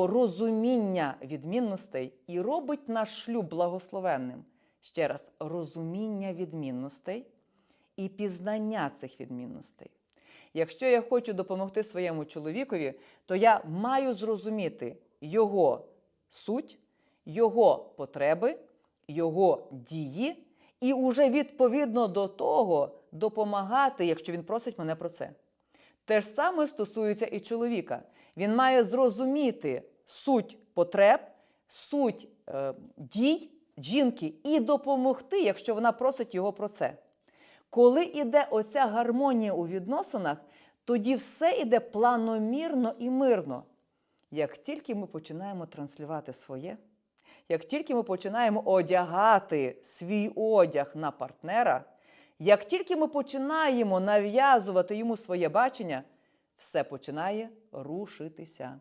або розуміння відмінностей і робить наш шлюб благословенним. Ще раз, розуміння відмінностей і пізнання цих відмінностей. Якщо я хочу допомогти своєму чоловікові, то я маю зрозуміти його суть, його потреби, його дії, і уже відповідно до того допомагати, якщо він просить мене про це. Те ж саме стосується і чоловіка. Він має зрозуміти суть потреб, суть е, дій жінки і допомогти, якщо вона просить його про це. Коли іде оця гармонія у відносинах, тоді все іде планомірно і мирно. Як тільки ми починаємо транслювати своє, як тільки ми починаємо одягати свій одяг на партнера, як тільки ми починаємо нав'язувати йому своє бачення, все починає рушитися.